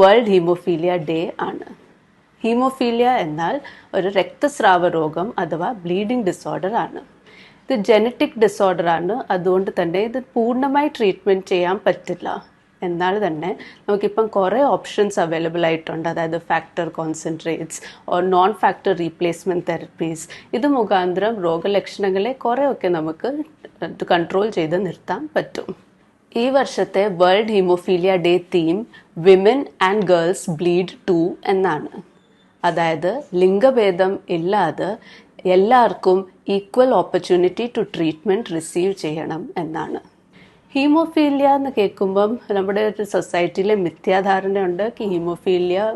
World haemophilia day ആണ്. Haemophilia എന്നാൽ ഒരു രക്തസ്രാവ രോഗം അഥവാ ബ്ലീഡിംഗ് ഡിസോർഡർ ആണ്. ഇത് ജനറ്റിക് ഡിസോർഡർ ആണ്. അതുകൊണ്ട് തന്നെ ഇത് പൂർണമായി ട്രീറ്റ്മെന്റ് ചെയ്യാൻ പറ്റില്ല. എന്നാൽ തന്നെ നമുക്കിപ്പം കുറേ ഓപ്ഷൻസ് അവൈലബിൾ ആയിട്ടുണ്ട്. അതായത് factor concentrates or non factor replacement therapies ഇത് മുഖാന്തരം രോഗലക്ഷണങ്ങളെ കുറേയൊക്കെ നമുക്ക് കൺട്രോൾ ചെയ്ത് നിർത്താൻ പറ്റും. ഈ വർഷത്തെ world haemophilia day theme women and girls bleed too എന്നാണ്. അതായത് ലിംഗഭേദം ഇല്ലാതെ എല്ലാവർക്കും equal opportunity to treatment receive ചെയ്യണം എന്നാണ്. ഹീമോഫീലിയ എന്ന് കേൾക്കുമ്പം നമ്മുടെ ഒരു സൊസൈറ്റിയിലെ മിഥ്യാധാരണയുണ്ട് ഹീമോഫീലിയ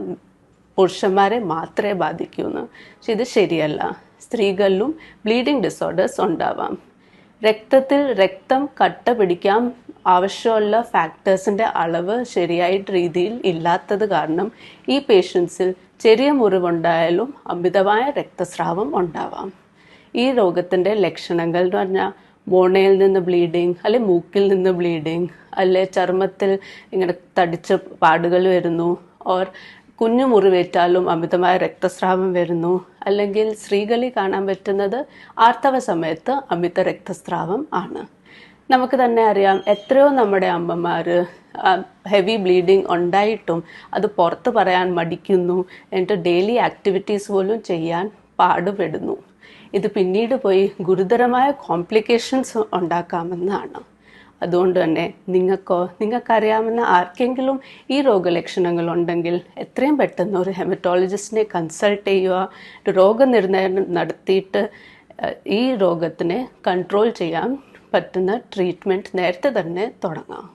പുരുഷന്മാരെ മാത്രമേ ബാധിക്കൂ എന്ന് പക്ഷെ ഇത് ശരിയല്ല. സ്ത്രീകളിലും ബ്ലീഡിംഗ് ഡിസോർഡേഴ്സ് ഉണ്ടാവാം. രക്തത്തിൽ രക്തം കട്ട പിടിക്കാൻ ആവശ്യമുള്ള ഫാക്ടേഴ്സിന്റെ അളവ് ശരിയായിട്ട് രീതിയിൽ ഇല്ലാത്തത് കാരണം ഈ പേഷ്യൻസിൽ ചെറിയ മുറിവുണ്ടായാലും അമിതമായ രക്തസ്രാവം ഉണ്ടാവാം. ഈ രോഗത്തിന്റെ ലക്ഷണങ്ങൾ എന്ന് പറഞ്ഞാൽ മോണയിൽ നിന്ന് ബ്ലീഡിങ് അല്ലെ മൂക്കിൽ നിന്ന് ബ്ലീഡിങ് അല്ലെ ചർമ്മത്തിൽ ഇങ്ങനെ തടിച്ച പാടുകൾ വരുന്നു ഓർ കുഞ്ഞു മുറിവേറ്റാലും അമിതമായ രക്തസ്രാവം വരുന്നു അല്ലെങ്കിൽ സ്ത്രീകളിൽ കാണാൻ പറ്റുന്നത് ആർത്തവ സമയത്ത് അമിത രക്തസ്രാവം ആണ്. നമുക്ക് തന്നെ അറിയാം എത്രയോ നമ്മുടെ അമ്മമാർ ഹെവി ബ്ലീഡിങ് ഉണ്ടായിട്ടും അത് പുറത്ത് പറയാൻ മടിക്കുന്നു. എന്നിട്ട് ഡെയിലി ആക്ടിവിറ്റീസ് പോലും ചെയ്യാൻ പാടുപെടുന്നു. ഇത് പിന്നീട് പോയി ഗുരുതരമായ കോംപ്ലിക്കേഷൻസ് ഉണ്ടാക്കാമെന്നാണ്. അതുകൊണ്ട് തന്നെ നിങ്ങൾക്കോ നിങ്ങൾക്കറിയാവുന്ന ആർക്കെങ്കിലും ഈ രോഗലക്ഷണങ്ങൾ ഉണ്ടെങ്കിൽ എത്രയും പെട്ടെന്ന് ഒരു ഹെമറ്റോളജിസ്റ്റിനെ കൺസൾട്ട് ചെയ്യുക. രോഗനിർണയം നടത്തിയിട്ട് ഈ രോഗത്തിനെ കൺട്രോൾ ചെയ്യാൻ പറ്റുന്ന ട്രീറ്റ്മെന്റ് നേരത്തെ തന്നെ തുടങ്ങാം.